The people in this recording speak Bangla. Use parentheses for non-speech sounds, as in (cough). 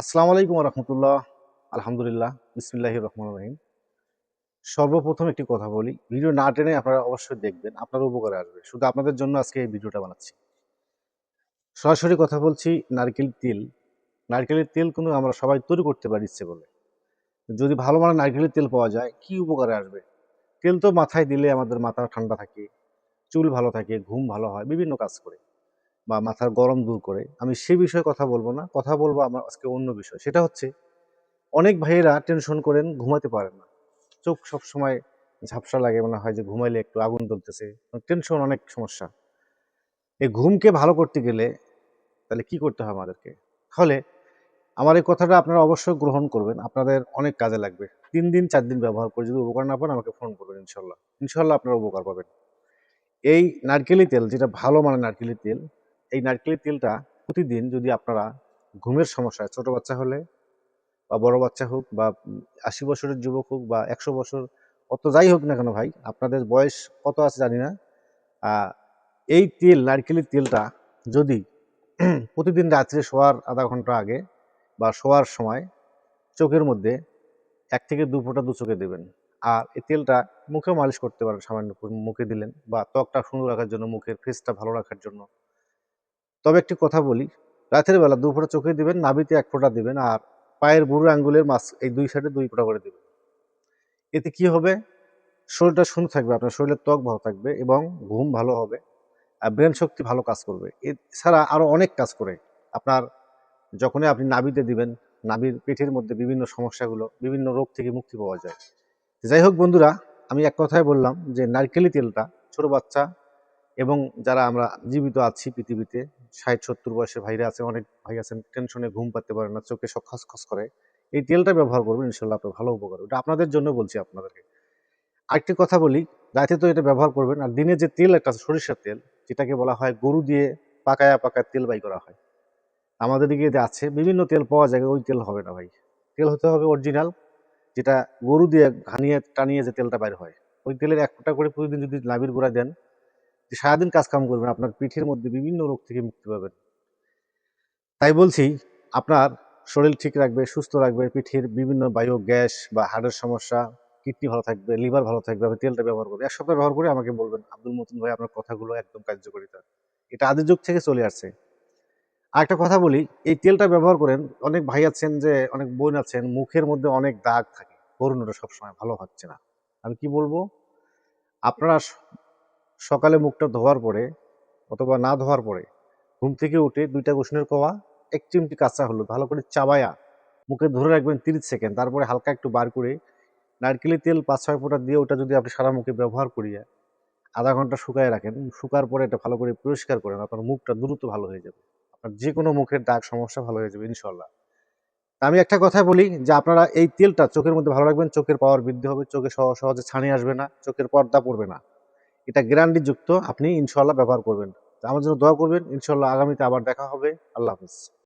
আসসালামু আলাইকুম রহমতুল্লাহ আলহামদুলিল্লাহ বিসমিল্লাহ রহমান রহিম। সর্বপ্রথম একটি কথা বলি, ভিডিও না টেনে আপনারা অবশ্যই দেখবেন, আপনার উপকারে আসবে। শুধু আপনাদের জন্য আজকে এই ভিডিওটা বানাচ্ছি। সরাসরি কথা বলছি, নারকেল তেল। নারকেলের তেল কিন্তু আমরা সবাই তৈরি করতে পারি ইচ্ছে বলে যদি ভালো মানের নারকেলের তেল পাওয়া যায়, কি উপকারে আসবে? তেল তো মাথায় দিলে আমাদের মাথা ঠান্ডা থাকে, চুল ভালো থাকে, ঘুম ভালো হয়, বিভিন্ন কাজ করে। বা মাথার গরম দূর করে, আমি সে বিষয়ে কথা বলব না। কথা বলব আমার আজকে অন্য বিষয়। সেটা হচ্ছে, অনেক ভাইয়েরা টেনশন করেন ঘুমাতে পারেন না। চোখ সব সময় ঝাপসা লাগে, মনে হয় যে ঘুমাইলে একটু আগুন জ্বলতেছে। টেনশন অনেক সমস্যা। এই ঘুমকে ভালো করতে গেলে তাহলে কি করতে হবে আমাদেরকে? তাহলে আমার এই কথাটা আপনারা অবশ্যই গ্রহণ করবেন। আপনাদের অনেক কাজে লাগবে। তিন দিন, চার দিন ব্যবহার করে যদি উপকার না পান, আমাকে ফোন করবেন ইনশাল্লাহ। ইনশাল্লাহ আপনারা উপকার পাবেন। এই নারকেলি তেল, যেটা ভালো মানে নারকেলি তেল এই নারকেলের তেলটা প্রতিদিন যদি আপনারা ঘুমের সমস্যায়, ছোট বাচ্চা হলে বা বড় বাচ্চা হোক বা আশি বছরের যুবক হোক বা একশো বছর অত যাই হোক না কেন ভাই, আপনাদের বয়স কত আছে জানি না এই তেল, নারকেলের তেলটা যদি (clears throat) প্রতিদিন রাত্রে শোয়ার আধা ঘণ্টা আগে বা শোয়ার সময় চোখের মধ্যে এক থেকে দু ফোঁটা দু চোখে দেবেন। আর এই তেলটা মুখে মালিশ করতে পারেন, সামান্য মুখে দিলেন বা ত্বকটা সুন্দর রাখার জন্য, মুখের ফেসটা ভালো রাখার জন্য। তবে একটি কথা বলি, রাতের বেলা দু ফোঁটা চোখে দিবেন, নাভিতে এক ফোঁটা দিবেন আর পায়ের বুড়ো আঙ্গুলের মাছ এই দুই সাইডে দুই ফোঁটা করে দিবেন। এতে কি হবে? শরীরটা সুন্দর থাকবে, আপনার শরীরের ত্বক ভালো থাকবে এবং ঘুম ভালো হবে আর ব্রেন শক্তি ভালো কাজ করবে। এছাড়া আরও অনেক কাজ করে। আপনার যখনই আপনি নাভিতে দিবেন, নাভির পেটের মধ্যে বিভিন্ন সমস্যাগুলো, বিভিন্ন রোগ থেকে মুক্তি পাওয়া যায়। যাই হোক বন্ধুরা, আমি এক কথায় বললাম যে নারকেলি তেলটা ছোট বাচ্চা এবং যারা আমরা জীবিত আছি পৃথিবীতে ষাট সত্তর বয়সের ভাইরা আছে অনেক ভাই আছেন টেনশনে ঘুম পাতে পারে না চোখে সব খসখস করে। এই তেলটা ব্যবহার করবেন ইনশাল্লাহ আপনার ভালো উপকার। এটা আপনাদের জন্য বলছি আপনাদেরকে। আরেকটি কথা বলি রাতে তো এটা ব্যবহার করবেন আর দিনে যে তেল একটা আছে, সরিষার তেল যেটাকে বলা হয় গরু দিয়ে পাকায়া পাকায় তেল বাই করা হয়। আমাদের দিকে আছে বিভিন্ন তেল পাওয়া যায় ওই তেল হবে না ভাই। তেল হতে হবে অরিজিনাল যেটা গরু দিয়ে ঘানিয়ে টানিয়ে যে তেলটা বাইর হয়। ওই তেলের এক করে প্রতিদিন যদি নাভির গোড়া দেন সারাদিন কাজ কাম করবেন, আপনার পিঠের মধ্যে বিভিন্ন রোগ থেকে মুক্তি পাবেন। তাই বলছি, আপনার শরীর ঠিক রাখবে, সুস্থ রাখবে, পিঠের বিভিন্ন বায়ু গ্যাস বা হার্টের সমস্যা, কিডনি ভালো থাকবে, লিভার ভালো থাকবে, আপনি তেলটা ব্যবহার করবেন। এক সপ্তাহ ব্যবহার করে আমাকে বলবেন, আব্দুল মতন ভাই, আপনার কথাগুলো একদম কার্যকরিতা। এটা আদি যুগ থেকে চলে আসছে। আরেকটা কথা বলি, এই তেলটা ব্যবহার করেন, অনেক ভাই আছেন যে, অনেক বোন আছেন, মুখের মধ্যে অনেক দাগ থাকে। করুণটা সবসময়, ভালো হচ্ছে না। আমি কি বলব? আপনারা সকালে মুখটা ধোয়ার পরে অথবা না ধোয়ার পরে ঘুম থেকে উঠে দুইটা গোসনের কোয়া এক চিমটি কাঁচা হলুদ, ভালো করে চাবায়া মুখে ধরে রাখবেন তিরিশ সেকেন্ড। তারপরে হালকা একটু বার করে নারকেলের তেল পাঁচ, ছয় ফোঁটা দিয়ে ওটা যদি আপনি সারা মুখে ব্যবহার করিয়ে আধা ঘণ্টা শুকায় রাখেন, শুকার পরে এটা ভালো করে পরিষ্কার করেন, আপনার মুখটা দ্রুত ভালো হয়ে যাবে। আপনার যে কোনো মুখের দাগ, সমস্যা ভালো হয়ে যাবে ইনশাল্লাহ আমি একটা কথা বলি যে আপনারা এই তেলটা চোখের মধ্যে ভালো রাখবেন, চোখের পাওয়ার বৃদ্ধি হবে, চোখে সহ- সহজে ছানি আসবে না, চোখের পর্দা পড়বে না। এটা গ্যারান্টি যুক্ত, আপনি ইনশাল্লাহ ব্যবহার করবেন। আমার জন্য দোয়া করবেন ইনশাল্লাহ আগামীতে আবার দেখা হবে। আল্লাহ হাফিজ।